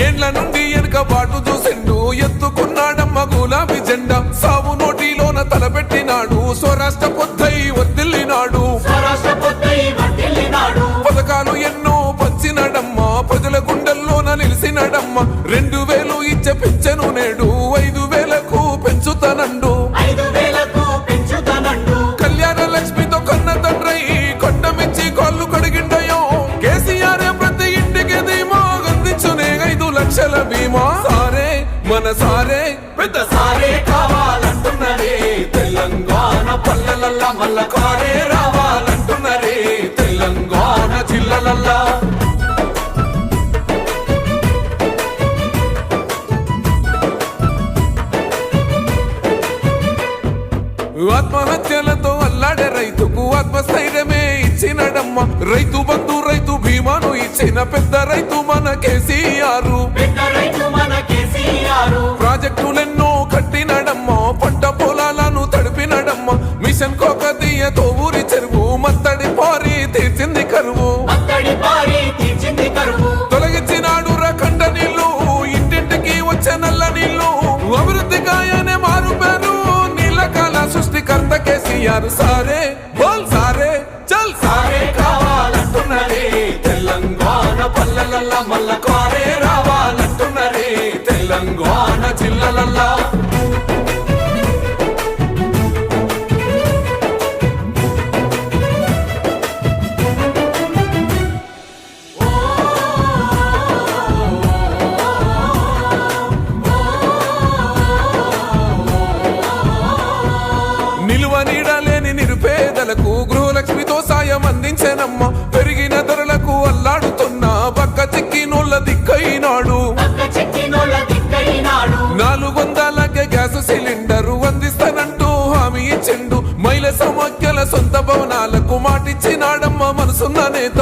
ఏండ్ల నుండి వెనుక బాటు చూసిండు. ఎత్తుకున్నాడమ్మ గులాబీ జెండా. సావు నోటిలోన తలపెట్టినాడు. స్వరాష్ట్ర పొద్దై వర్దిల్లినాడు వర్ధిల్లినాడు పథకాలు ఎన్నో పంచినడమ్మ. ప్రజల గుండెల్లోన నిలిసినడమ్మ. రెండు వేలు ఇచ్చే ఆత్మహత్యలతో అల్లాడే రైతుకు ఆత్మస్థైర్యమే ఇచ్చినడమ్మ. రైతు బంధు రైతు బీమాను ఇచ్చిన పెద్ద రైతు మన కేసీఆర్. ప్రాజెక్టులెన్నో కట్టినడమ్మ పంట పొలాలను తడిపినడమ్మ. మిషన్ కోకతీయతో ఊరి చెరువు మత్తడి పారి తీర్చింది కరువు. అత్తడి పారి తీర్చింది కరువు. అయ్యారు సారే బోల్ సారే చల్ సారే. కావాలంటున్నది తెలంగాణ పల్లెలల్లా మల్లకో నీడలేని నిరుపేదలకు గృహలక్ష్మితో సాయం అందించానమ్మ. పెరిగిన ధరలకు అల్లాడుతున్న పక్క చిక్కినోళ్ళ దిక్కైనాడు. నాలుగు వందలకే గ్యాస్ సిలిండర్ అందిస్తానంటూ హామీ ఇచ్చిండు. మహిళ సమాఖ్యల సొంత భవనాలకు మాటిచ్చినాడమ్మ మనసున్న నేత.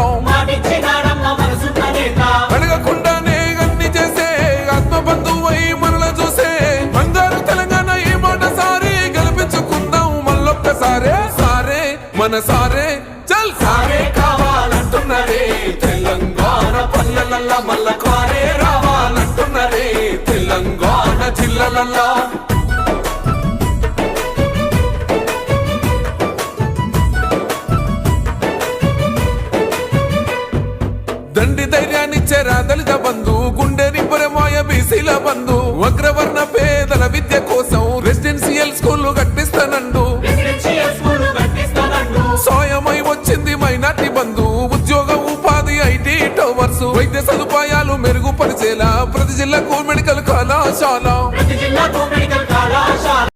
మన సారే చల్ సారే కావాలంటున్నరే. తెలంగాణ పల్లెలల్లా మల్ల కారే రావాలంటున్నరే. తెలంగాణ జిల్లలల్లా. దండి ధైర్యాన్నిచ్చే రాదలిత బంధు గుండె నిపురమాయ బీసీల బంధు. వగ్రవర్ణ పేదల విద్య టవర్స్ వైద్య సదుపాయాలు మెరుగుపరిచేలా ప్రతి జిల్లాకు మెడికల్ కళాశాల. ప్రతి జిల్లాకు మెడికల్ కళాశాల.